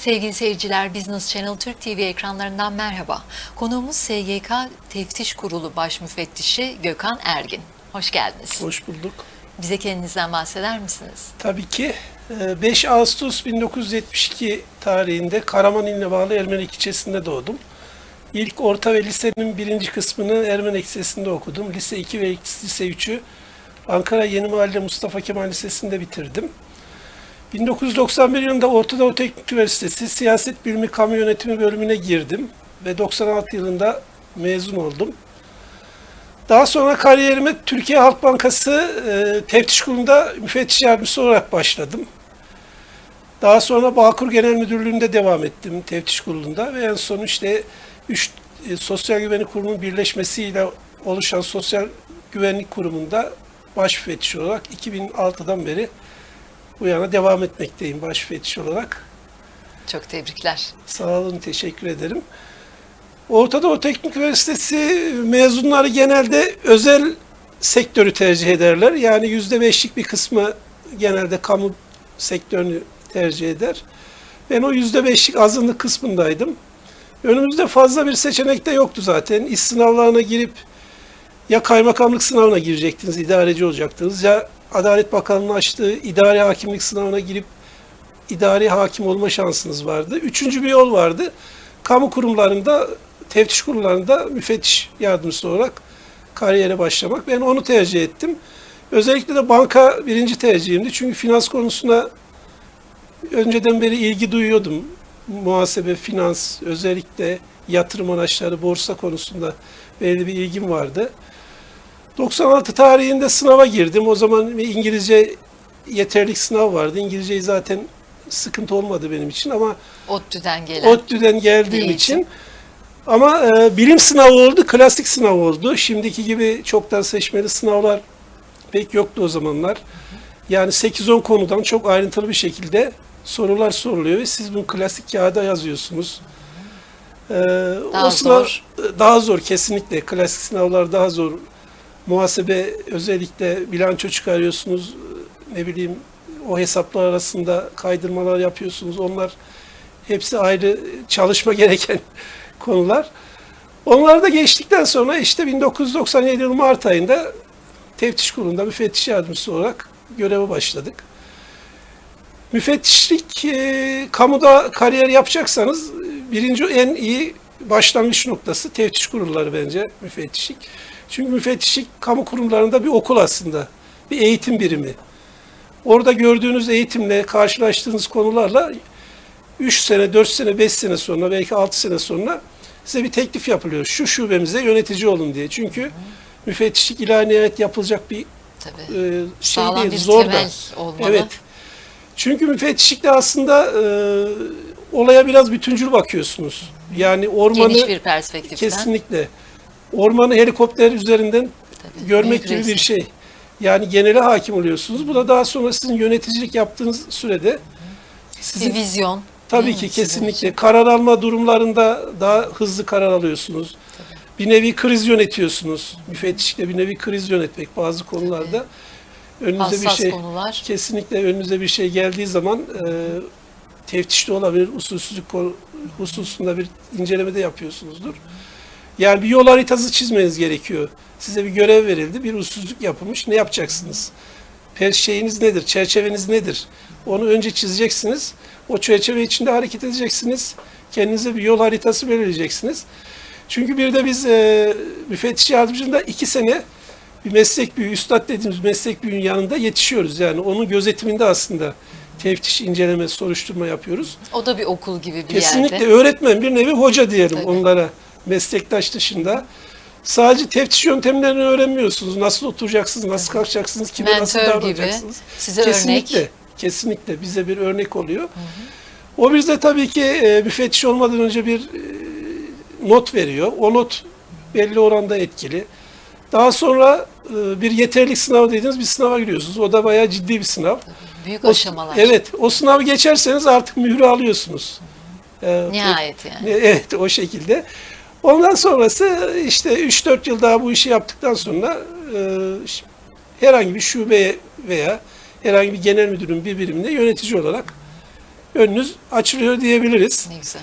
Sevgili seyirciler, Business Channel Türk TV ekranlarından merhaba. Konuğumuz SGK Teftiş Kurulu Baş Müfettişi Gökhan Ergin. Hoş geldiniz. Hoş bulduk. Bize kendinizden bahseder misiniz? Tabii ki e, 5 Ağustos 1972 tarihinde Karaman İlne bağlı Ermenek ilçesinde doğdum. İlk orta ve lisenin birinci kısmını Ermenek Lisesi'nde okudum. Lise 2 ve lise 3'ü Ankara Yeni Mahalle Mustafa Kemal Lisesi'nde bitirdim. 1991 yılında Orta Doğu Teknik Üniversitesi Siyaset Bilimi Kamu Yönetimi bölümüne girdim ve 96 yılında mezun oldum. Daha sonra kariyerime Türkiye Halk Bankası e, Teftiş Kurulu'nda müfettiş yardımcısı olarak başladım. Daha sonra Bağkur Genel Müdürlüğü'nde devam ettim Teftiş Kurulu'nda ve en son işte 3 Sosyal Güvenlik Kurumu'nun birleşmesiyle oluşan Sosyal Güvenlik Kurumu'nda baş müfettiş olarak 2006'dan beri bu yana devam etmekteyim baş müfettiş olarak. Çok tebrikler. Sağ olun, teşekkür ederim. Orta Doğu Teknik Üniversitesi mezunları genelde özel sektörü tercih ederler. Yani yüzde beşlik bir kısmı genelde kamu sektörünü tercih eder. Ben o yüzde beşlik azınlık kısmındaydım. Önümüzde fazla bir seçenek de yoktu zaten. İş sınavlarına girip ya kaymakamlık sınavına girecektiniz, idareci olacaktınız ya Adalet Bakanlığı'nın açtığı idari hakimlik sınavına girip idari hakim olma şansınız vardı. Üçüncü bir yol vardı. Kamu kurumlarında, teftiş kurumlarında müfettiş yardımcısı olarak kariyere başlamak. Ben onu tercih ettim. Özellikle de banka birinci tercihimdi. Çünkü finans konusuna önceden beri ilgi duyuyordum. Muhasebe, finans, özellikle yatırım araçları, borsa konusunda belli bir ilgim vardı. 96 tarihinde sınava girdim. O zaman İngilizce yeterlik sınav vardı. İngilizceyi zaten sıkıntı olmadı benim için ama ODTÜ'den gelen. ODTÜ'den geldiğim Eğitim. için ama e, bilim sınavı oldu, klasik sınav oldu. Şimdiki gibi çoktan seçmeli sınavlar pek yoktu o zamanlar. Yani 8-10 konudan çok ayrıntılı bir şekilde sorular soruluyor ve siz bunu klasik kağıda yazıyorsunuz. E, Daha o sınav zor. daha zor kesinlikle. Klasik sınavlar daha zor. Muhasebe özellikle bilanço çıkarıyorsunuz. Ne bileyim o hesaplar arasında kaydırmalar yapıyorsunuz. Onlar hepsi ayrı çalışma gereken konular. Onlar da geçtikten sonra işte 1997 yılı Mart ayında teftiş kurulunda müfettiş yardımcısı olarak göreve başladık. Müfettişlik, e, kamuda kariyer yapacaksanız birinci en iyi başlangıç noktası teftiş kurulları bence müfettişlik. Çünkü müfettişlik kamu kurumlarında bir okul aslında, bir eğitim birimi. Orada gördüğünüz eğitimle, karşılaştığınız konularla 3 sene, 4 sene, 5 sene sonra, belki 6 sene sonra size bir teklif yapılıyor. Şu şubemize yönetici olun diye. Çünkü müfettişlik ila nihayet yapılacak bir Tabii. e, şey Sağlam değil, bir zor da. olmalı. Evet. Çünkü müfettişlikte aslında e, olaya biraz bütüncül bakıyorsunuz. Yani ormanı Geniş bir perspektiften. kesinlikle ormanı helikopter üzerinden Tabii, görmek gibi bir şey. Yani genele hakim oluyorsunuz. Bu da daha sonra sizin yöneticilik yaptığınız sürede sizin Bir vizyon. tabii ki kesinlikle karar alma durumlarında daha hızlı karar alıyorsunuz. Bir nevi kriz yönetiyorsunuz. Müfettişlikle bir nevi kriz yönetmek bazı konularda. Önünüze bir Hassas şey konular. kesinlikle önünüze bir şey geldiği zaman e, teftişli olabilir, usulsüzlük hususunda bir inceleme de yapıyorsunuzdur. Yani bir yol haritası çizmeniz gerekiyor. Size bir görev verildi, bir usulsüzlük yapılmış. Ne yapacaksınız? Per şeyiniz nedir? Çerçeveniz nedir? Onu önce çizeceksiniz. O çerçeve içinde hareket edeceksiniz. Kendinize bir yol haritası belirleyeceksiniz. Çünkü bir de biz e, müfettiş yardımcında iki sene bir meslek büyüğü, üstad dediğimiz meslek büyüğünün yanında yetişiyoruz. Yani onun gözetiminde aslında teftiş, inceleme, soruşturma yapıyoruz. O da bir okul gibi bir Kesinlikle yerde. öğretmen bir nevi hoca diyelim Tabii. onlara meslektaş dışında. Sadece teftiş yöntemlerini öğrenmiyorsunuz. Nasıl oturacaksınız, nasıl kalkacaksınız, kime nasıl Mentör gibi. davranacaksınız. Size kesinlikle, örnek. kesinlikle bize bir örnek oluyor. O bizde tabii ki e, müfettiş olmadan önce bir e, not veriyor. O not belli oranda etkili. Daha sonra e, bir yeterlik sınavı dediğiniz bir sınava giriyorsunuz. O da bayağı ciddi bir sınav. Büyük O- aşamalar. Evet, o sınavı geçerseniz artık mührü alıyorsunuz. Ee, Nihayet yani. Evet, o şekilde. Ondan sonrası işte 3-4 yıl daha bu işi yaptıktan sonra e, herhangi bir şubeye veya herhangi bir genel müdürün bir biriminde yönetici olarak önünüz açılıyor diyebiliriz. Ne güzel.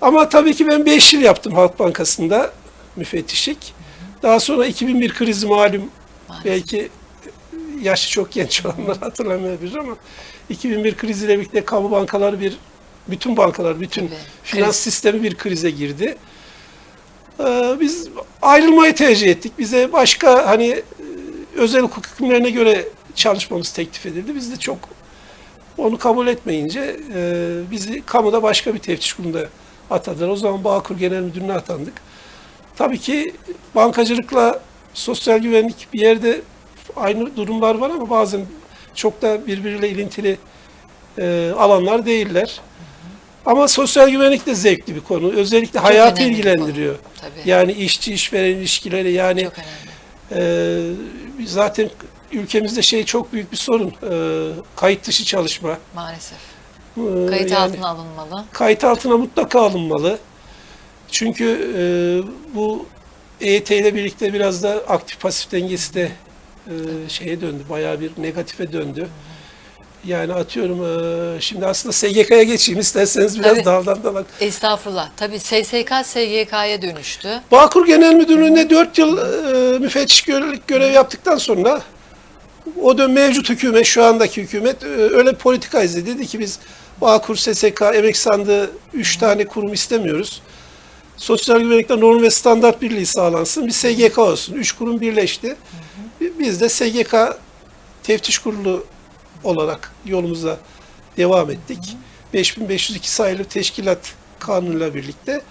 Ama tabii ki ben 5 yıl yaptım Halk Bankası'nda müfettişlik. Daha sonra 2001 krizi malum Maalesef. belki yaşı çok genç olanlar hatırlamayabilir ama 2001 kriziyle birlikte kamu bankaları bir bütün bankalar, bütün Tabii. finans Kriz. sistemi bir krize girdi. Ee, biz ayrılmayı tercih ettik. Bize başka hani e, özel hukuk hükümlerine göre çalışmamız teklif edildi. Biz de çok onu kabul etmeyince e, bizi kamuda başka bir teftiş kurulunda atadılar. O zaman Bağkur Genel Müdürlüğü'ne atandık. Tabii ki bankacılıkla sosyal güvenlik bir yerde aynı durumlar var ama bazen çok da birbiriyle ilintili e, alanlar değiller. Ama sosyal güvenlik de zevkli bir konu. Özellikle hayatı önemli bir ilgilendiriyor. Tabii. Yani işçi işveren ilişkileri yani Çok e, zaten ülkemizde şey çok büyük bir sorun. E, kayıt dışı çalışma. Maalesef. E, Kayıt yani altına alınmalı. Kayıt altına mutlaka alınmalı. Çünkü e, bu EYT ile birlikte biraz da aktif pasif dengesi de e, şeye döndü. Bayağı bir negatife döndü. Yani atıyorum e, şimdi aslında SGK'ya geçeyim isterseniz biraz Tabii. daldan dala. Estağfurullah. Tabii SSK SGK'ya dönüştü. Bağkur Genel Müdürlüğü'nde 4 yıl e, müfettiş görev, görev yaptıktan sonra o dön mevcut hükümet, şu andaki hükümet e, öyle bir politika izledi. Dedi ki biz Bağkur, SSK, Emek Sandığı 3 tane kurum istemiyoruz. Sosyal güvenlikte norm ve standart birliği sağlansın. Bir SGK olsun. 3 kurum birleşti. Biz de SGK teftiş kurulu olarak yolumuza devam ettik. 5502 sayılı teşkilat kanunuyla birlikte.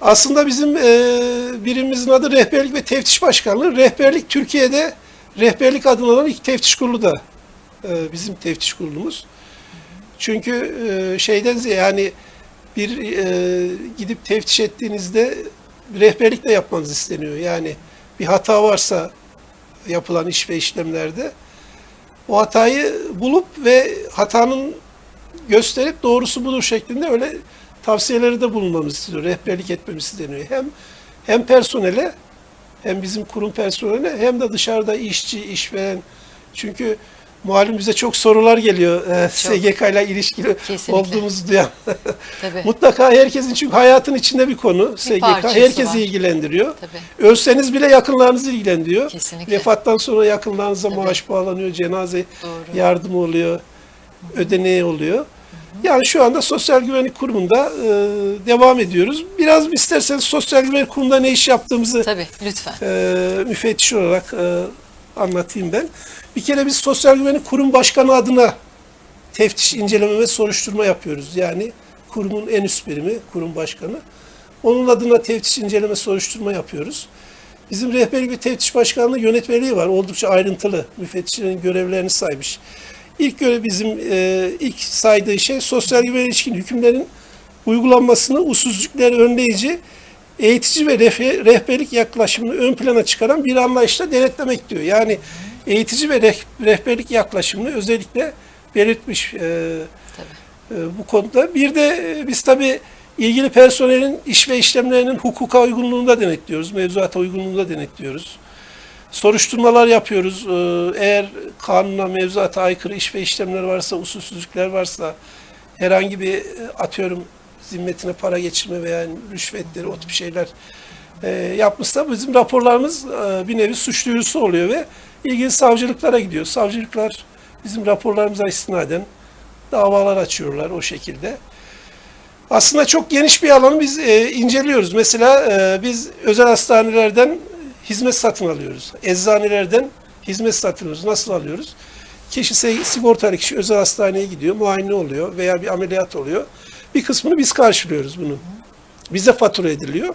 Aslında bizim e, birimimizin adı Rehberlik ve Teftiş Başkanlığı. Rehberlik Türkiye'de rehberlik adını alan ilk teftiş kurulu da e, bizim teftiş kurulumuz. Çünkü e, şeyden yani bir e, gidip teftiş ettiğinizde rehberlik de yapmanız isteniyor. Yani bir hata varsa yapılan iş ve işlemlerde o hatayı bulup ve hatanın gösterip doğrusu budur şeklinde öyle tavsiyeleri de bulunmamız istiyor. Rehberlik etmemiz isteniyor. Hem hem personele hem bizim kurum personeline hem de dışarıda işçi, işveren. Çünkü malum bize çok sorular geliyor e, SGK ile ilişkili Kesinlikle. olduğumuzu duyan. Tabii. Mutlaka herkesin çünkü hayatın içinde bir konu SGK. parçası Herkesi var. ilgilendiriyor. Tabii. Ölseniz bile yakınlarınızı ilgilendiriyor. Kesinlikle. Vefattan sonra yakınlarınıza Tabii. maaş bağlanıyor, cenaze Doğru. yardımı oluyor, ödeneği oluyor. Yani şu anda Sosyal Güvenlik Kurumu'nda e, devam ediyoruz. Biraz isterseniz Sosyal Güvenlik Kurumu'nda ne iş yaptığımızı Tabii lütfen. e, müfettiş olarak e, anlatayım ben. Bir kere biz Sosyal Güvenlik Kurum Başkanı adına teftiş, inceleme ve soruşturma yapıyoruz. Yani kurumun en üst birimi, kurum başkanı. Onun adına teftiş, inceleme, soruşturma yapıyoruz. Bizim rehberlik ve teftiş başkanlığı yönetmeliği var. Oldukça ayrıntılı. Müfettişlerin görevlerini saymış. İlk görev bizim e, ilk saydığı şey sosyal güven ilişkin hükümlerin uygulanmasını usulsüzlükleri önleyici, eğitici ve rehberlik yaklaşımını ön plana çıkaran bir anlayışla denetlemek diyor. Yani eğitici ve reh- rehberlik yaklaşımını özellikle belirtmiş e, e, bu konuda. Bir de e, biz tabii ilgili personelin iş ve işlemlerinin hukuka uygunluğunda denetliyoruz, mevzuata uygunluğunda denetliyoruz. Soruşturmalar yapıyoruz. Ee, Eğer kanuna, mevzuata aykırı iş ve işlemler varsa, usulsüzlükler varsa, herhangi bir e, atıyorum zimmetine para geçirme veya rüşvetleri, o tip şeyler e, yapmışsa bizim raporlarımız e, bir nevi suç duyurusu oluyor ve ilgili savcılıklara gidiyor. Savcılıklar bizim raporlarımıza istinaden davalar açıyorlar o şekilde. Aslında çok geniş bir alanı biz e, inceliyoruz. Mesela e, biz özel hastanelerden hizmet satın alıyoruz. Eczanelerden hizmet satın alıyoruz. Nasıl alıyoruz? Kişi sigortalı kişi özel hastaneye gidiyor, muayene oluyor veya bir ameliyat oluyor. Bir kısmını biz karşılıyoruz bunu. Bize fatura ediliyor.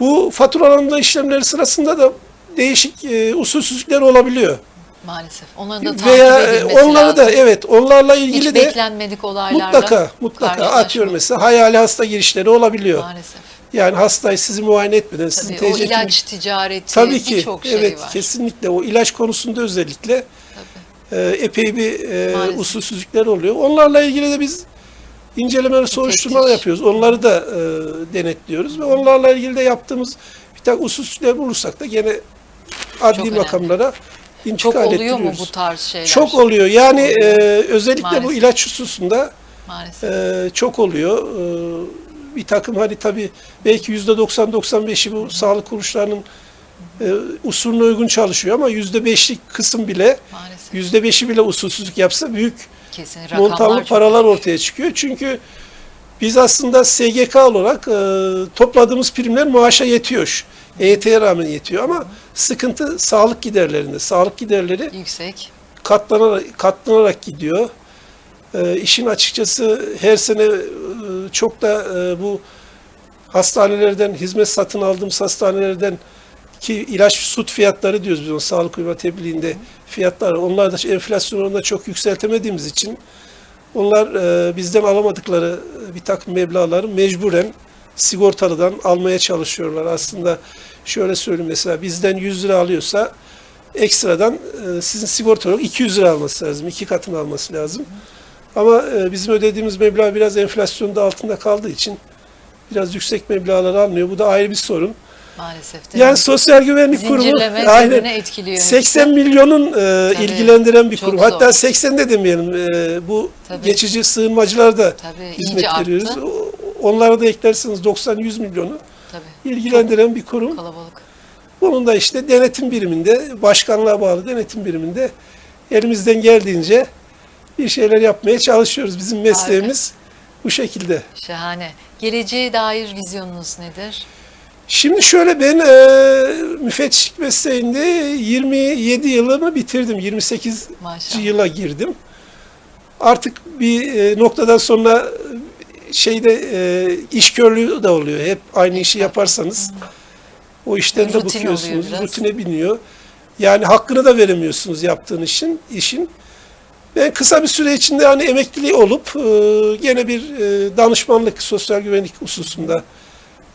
Bu faturalanma işlemleri sırasında da değişik e, usulsüzlükler olabiliyor. Maalesef. Onların da takip Veya e, edilmesi onları da lazım. evet onlarla ilgili Hiç de beklenmedik olaylarla mutlaka mutlaka atıyorum mesela hayali hasta girişleri olabiliyor. Maalesef. Yani hastayı sizi muayene etmeden sizin Tabii, o TC kimlik- ilaç ticareti Tabii ki birçok şey evet var. kesinlikle o ilaç konusunda özellikle. E, epey bir e, Maalesef. usulsüzlükler oluyor. Onlarla ilgili de biz inceleme ve soruşturma yapıyoruz. Onları da e, denetliyoruz ve onlarla ilgili de yaptığımız bir takım usulsüzlükler bulursak da gene adli önemli. makamlara Çok intikal oluyor mu ettiriyoruz. bu tarz şeyler? Çok oluyor. Yani e, özellikle bu Maalesef. ilaç hususunda Maalesef. Ee, çok oluyor. Ee, bir takım hani tabii belki yüzde 90-95'i bu sağlık kuruluşlarının e, usulüne uygun çalışıyor ama yüzde beşlik kısım bile yüzde beşi bile usulsüzlük yapsa büyük Kesin montanlı paralar büyük. ortaya çıkıyor. Çünkü biz aslında SGK olarak e, topladığımız primler maaşa yetiyor. EYT'ye rağmen yetiyor ama sıkıntı sağlık giderlerinde. Sağlık giderleri Yüksek. katlanarak, katlanarak gidiyor. E, işin açıkçası her sene e, çok da e, bu hastanelerden, hizmet satın aldığımız hastanelerden ki ilaç süt fiyatları diyoruz biz onun sağlık uyma tebliğinde fiyatlar. Onlar da enflasyon oranında çok yükseltemediğimiz için onlar e, bizden alamadıkları bir takım meblağları mecburen sigortalıdan almaya çalışıyorlar. Aslında şöyle söyleyeyim mesela bizden 100 lira alıyorsa ekstradan e, sizin sigorta olarak 200 lira alması lazım. iki katını alması lazım. Ama e, bizim ödediğimiz meblağ biraz enflasyonda altında kaldığı için biraz yüksek meblağlar almıyor. Bu da ayrı bir sorun. Maalesef. değil Yani mi? sosyal güvenlik kurumu Zincirleme aynen birbirini etkiliyor. 80 milyonun e, Tabii, ilgilendiren bir kurum. zor. Hatta 80 de demeyelim. e, bu Tabii. geçici sığınmacılar da Tabii hizmet veriyoruz. arttı. Onlara da eklerseniz 90-100 milyonu Tabii. ilgilendiren bir kurum. Kalabalık. Bunun da işte denetim biriminde, başkanlığa bağlı denetim biriminde elimizden geldiğince bir şeyler yapmaya çalışıyoruz. Bizim mesleğimiz bu şekilde. Şahane. Geleceğe dair vizyonunuz nedir? Şimdi şöyle ben e, müfettişlik mesleğinde 27 yılımı bitirdim. 28 Maşallah. yıla girdim. Artık bir e, noktadan sonra şeyde e, iş körlüğü de oluyor. Hep aynı işi yaparsanız o işten de Rutin. Rutine biniyor. Yani hakkını da veremiyorsunuz yaptığın işin. işin. Ben kısa bir süre içinde hani emekliliği olup e, gene bir e, danışmanlık sosyal güvenlik hususunda,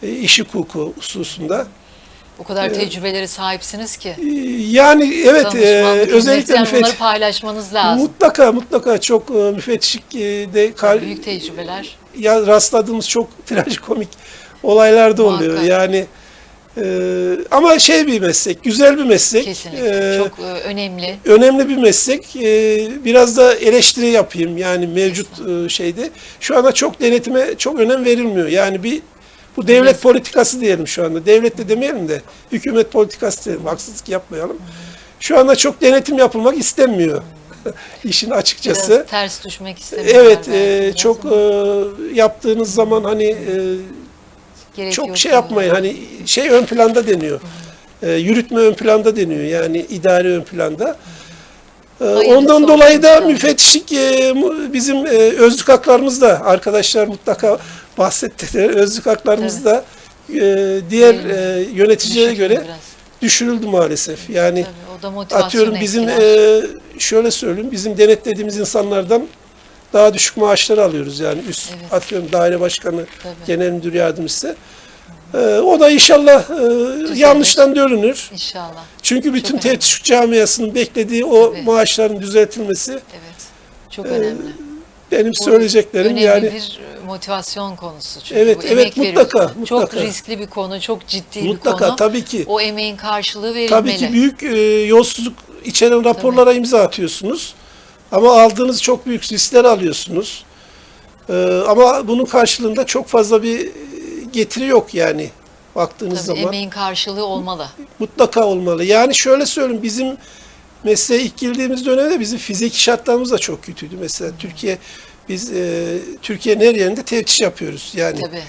iş hukuku hususunda. O kadar tecrübeleri sahipsiniz ki. E, Yani evet e, özellikle müfettiş, paylaşmanız lazım. mutlaka mutlaka çok e, müfettişlik e, de kar, Büyük tecrübeler. ya rastladığımız çok trajikomik olaylar da oluyor. Muhakkak. Yani e, ama şey bir meslek, güzel bir meslek. Kesinlikle. E, Çok e, önemli. önemli bir meslek. E, biraz da eleştiri yapayım yani mevcut e, şeyde. Şu anda çok denetime çok önem verilmiyor. Yani bir bu devlet politikası diyelim şu anda. Devlet de demeyelim de hükümet politikası diyelim. Haksızlık yapmayalım. Şu anda çok denetim yapılmak istenmiyor. İşin açıkçası. Biraz ters düşmek istemiyorlar. Evet, e, çok e, yaptığınız zaman hani e, gerek çok şey yapmayın. Hani şey ön planda deniyor. E, yürütme ön planda deniyor. Yani idare ön planda. E, Hayırlısı ondan dolayı da müfettişlik e, bizim e, özlük haklarımız da arkadaşlar mutlaka bahsettiler. Özlük haklarımız da e, diğer e, yöneticilere göre biraz. düşürüldü maalesef. Yani Tabii, o da motivasyon atıyorum bizim etkiler. e, şöyle söyleyeyim bizim denetlediğimiz insanlardan daha düşük maaşlar alıyoruz yani üst Evet. atıyorum daire başkanı Tabii. genel müdür yardımcısı. E, o da inşallah e, yanlıştan dönünür. İnşallah. Çünkü bütün önemli. camiasının beklediği o Tabii. maaşların düzeltilmesi Evet. Çok önemli. benim söyleyeceklerim önemli yani bir e, motivasyon konusu çünkü Evet, bu evet, emek mutlaka, veriyorsun. Çok mutlaka. riskli bir konu, çok ciddi bir mutlaka konu. tabii ki O emeğin karşılığı verilmeli. tabii ki büyük e, yolsuzluk içeren raporlara imza atıyorsunuz. Ama aldığınız çok büyük riskler alıyorsunuz. E, ama bunun karşılığında çok fazla bir e, getiri yok yani baktığınız Tabii, zaman. emeğin karşılığı olmalı. Mutlaka olmalı. Yani şöyle söyleyeyim bizim mesleğe ilk girdiğimiz dönemde bizim fiziki şartlarımız da çok kötüydü. Mesela Türkiye biz e, Türkiye'nin her yerinde teftiş yapıyoruz. Yani Tabii.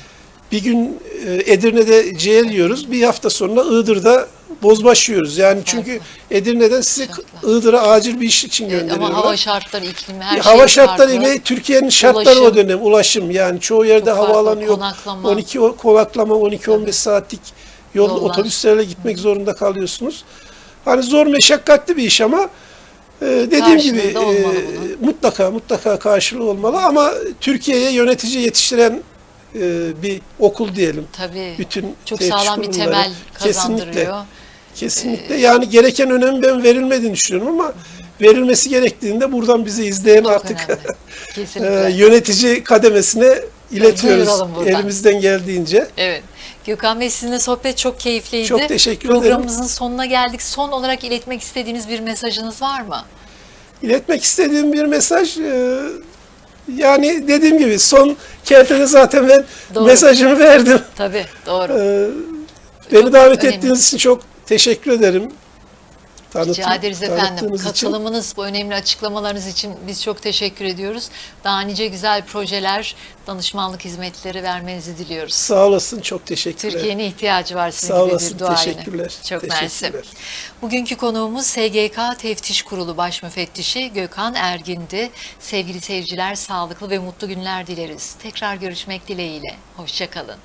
bir gün e, Edirne'de ciğer yiyoruz. Bir hafta sonra Iğdır'da bozbaş yiyoruz. Yani çünkü Edirne'den size Şartlar. Iğdır'a acil bir iş için Evet, gönderiyorlar. ama hava şartları, iklimi, her şey hava şartları farklı. ve Türkiye'nin şartları o Ulaşım. dönem ulaşım yani çoğu yerde farklı, havaalanı yok. konaklama. 12 o- konaklama 12-15 saatlik yol Yollar. otobüslerle gitmek zorunda kalıyorsunuz. Hani zor meşakkatli bir iş ama e, dediğim Karşılığı gibi e, mutlaka mutlaka karşılığı olmalı ama Türkiye'ye yönetici yetiştiren e, bir okul diyelim. Tabii. Bütün Çok sağlam bir temel Kesinlikle. kazandırıyor. Kesinlikle. Yani gereken önem ben verilmediğini düşünüyorum ama verilmesi gerektiğinde buradan bizi izleyen artık e, Kesinlikle. yönetici kademesine iletiyoruz elimizden geldiğince. Evet. Gökhan Bey sizinle sohbet çok keyifliydi. Çok teşekkür ederim. Programımızın sonuna geldik. Son olarak iletmek istediğiniz bir mesajınız var mı? İletmek istediğim bir mesaj e, Yani dediğim gibi son kertede zaten ben Doğru. mesajımı verdim. Tabii doğru. Ee, beni Çok davet önemli. ettiğiniz için çok teşekkür ederim. Tanıtım- Rica ederiz efendim. tanıttığınız için. Katılımınız, bu önemli açıklamalarınız için biz çok teşekkür ediyoruz. Daha nice güzel projeler, danışmanlık hizmetleri vermenizi diliyoruz. Sağ olasın, çok teşekkürler. Türkiye'nin ihtiyacı var sizin Sağ gibi olasın, bir duayene. teşekkürler. Çok mersi. Teşekkürler. Bugünkü konuğumuz SGK Teftiş Kurulu Baş Müfettişi Gökhan Ergin'di. Sevgili seyirciler sağlıklı ve mutlu günler dileriz. Tekrar görüşmek dileğiyle. Hoşçakalın.